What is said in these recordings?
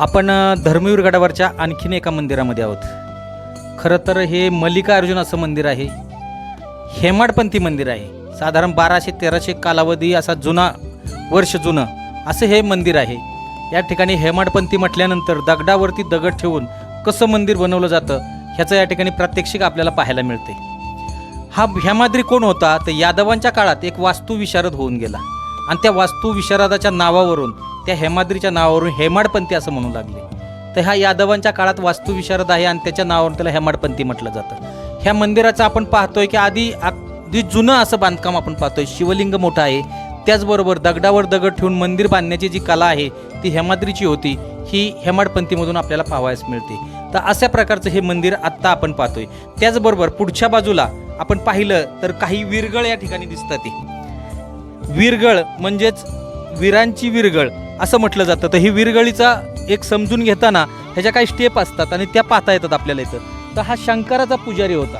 आपण धर्मवीर गडावरच्या आणखीन एका मंदिरामध्ये आहोत. खरं तर हे मल्लिकार्जुन असं मंदिर आहे. हेमाडपंथी मंदिर आहे. साधारण बाराशे तेराशे कालावधी असा जुना वर्ष जुनं असं हे मंदिर आहे. या ठिकाणी हेमाडपंथी म्हटल्यानंतर दगडावरती दगड ठेवून कसं मंदिर बनवलं जातं ह्याचं या ठिकाणी प्रात्यक्षिक आपल्याला पाहायला मिळते. हा हेमाद्री कोण होता तर यादवांच्या काळात एक वास्तुविशारद होऊन गेला. आणि त्या वास्तुविशारदाच्या नावावरून त्या हेमाद्रीच्या नावावरून हेमाडपंथी असं म्हणू लागले. तर ह्या यादवांच्या काळात वास्तुविशारद आहे आणि त्याच्या नावावरून त्याला हेमाडपंथी म्हटलं जातं. ह्या मंदिराचं आपण पाहतोय की आधी अगदी जुनं असं बांधकाम आपण पाहतोय. शिवलिंग मोठं आहे. त्याचबरोबर दगडावर दगड ठेवून मंदिर बांधण्याची जी कला आहे ती हेमाद्रीची होती. ही हेमाडपंथीमधून आपल्याला पाहावयास मिळते. तर अशा प्रकारचं हे मंदिर आत्ता आपण पाहतोय. त्याचबरोबर पुढच्या बाजूला आपण पाहिलं तर काही विरगळ या ठिकाणी दिसतात ते. विरगळ म्हणजेच वीरांची विरगळ असं म्हटलं जातं. तर ही विरगळीचा एक समजून घेताना ह्याच्या काही स्टेप असतात आणि त्या पाहता येतात आपल्याला इथं. तर हा शंकराचा पुजारी होता.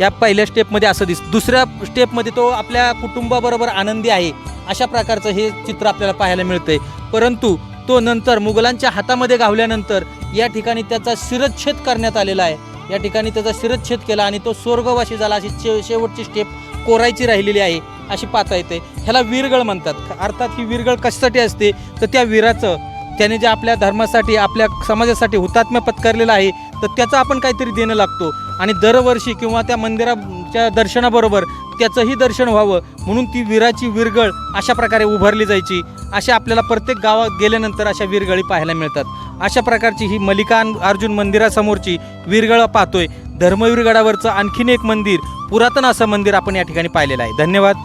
या पहिल्या स्टेपमध्ये असं दिस दुसऱ्या स्टेपमध्ये तो आपल्या कुटुंबाबरोबर आनंदी आहे अशा प्रकारचं हे चित्र आपल्याला पाहायला मिळतंय. परंतु तो नंतर मुघलांच्या हातामध्ये गावल्यानंतर या ठिकाणी त्याचा शिरच्छेद करण्यात आलेला आहे. या ठिकाणी त्याचा शिरच्छेद केला आणि तो स्वर्गवासी झाला. अशी शे शेवटची स्टेप कोरायची राहिलेली आहे. अशी पाहता येते. ह्याला वीरगळ म्हणतात. अर्थात ही वीरगळ कशासाठी असते? तर त्या वीराचं त्याने जे आपल्या धर्मासाठी आपल्या समाजासाठी हुतात्म्य पत्करलेलं आहे तर त्याचं आपण काहीतरी देणं लागतो. आणि दरवर्षी किंवा त्या मंदिराच्या दर्शनाबरोबर त्याचंही दर्शन व्हावं. म्हणून ती वीराची विरगळ अशा प्रकारे उभारली जायची. अशा आपल्याला प्रत्येक गावात गेल्यानंतर अशा विरगळी पाहायला मिळतात. अशा प्रकारची ही मल्लिका अर्जुन मंदिरासमोरची विरगळ पाहतोय. धर्मवीरगडावरचं आणखीन एक मंदिर पुरातन असं मंदिर आपण या ठिकाणी पाहिलेलं आहे. धन्यवाद.